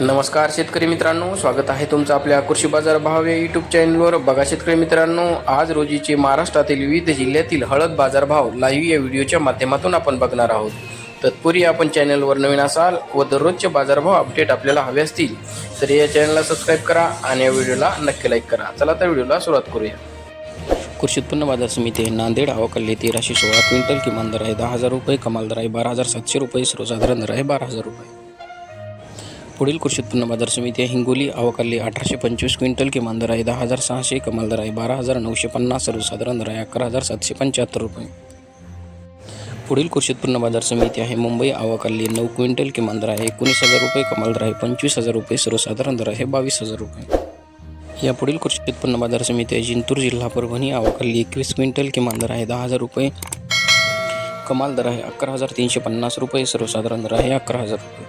नमस्कार शेतकरी मित्रांनो स्वागत आहे तुमचं आपल्या कृषी बाजार भाव या यूट्यूब चॅनलवर बघा शेतकरी मित्रांनो आज रोजीचे महाराष्ट्रातील विविध जिल्ह्यातील हळद बाजारभाव लाईव्ह या व्हिडिओच्या माध्यमातून आपण बघणार आहोत. तत्पूर्वी आपण चॅनलवर नवीन असाल व दररोजचे बाजारभाव अपडेट आपल्याला हवे असतील तर या चॅनलला सबस्क्राईब करा आणि या व्हिडिओला नक्की लाईक करा. चला तर व्हिडिओला सुरुवात करूया. कृषी उत्पन्न बाजार समिती आहे नांदेड अवकल्ले तेराशे सोळा क्विंटल किमान दर आहे दहा हजार रुपये कमाल दर आहे बारा हजार सातशे रुपये सर्वसाधारण दर आहे बारा हजार रुपये. पुढील कृषी उत्पन्न बाजार समिती आहे. हिंगोली अवकाली अठराशे पंचवीस क्विंटल किमान दर आहे. दहा हजार सहाशे कमाल दर आहे. बारा हजार नऊशे पन्नास सर्वसाधारण दर आहे. अकरा हजार सातशे पंच्याहत्तर रुपये. पुढील कृषी उत्पन्न बाजार समिती आहे. मुंबई अवकाली नऊ क्विंटल किमान दर आहे. एकोणीस हजार रुपये कमाल दर आहे. पंचवीस हजार रुपये सर्वसाधारण दर आहे. बावीस हजार रुपये. या पुढील कृषी उत्पन्न बाजार समिती आहे. जिंतूर जिल्हा परभणी अवकाली एकवीस क्विंटल किमान दर आहे. दहा हजार रुपये कमाल दर आहे. अकरा हजार तीनशे पन्नास रुपये सर्वसाधारण दर आहे. अकरा हजार रुपये.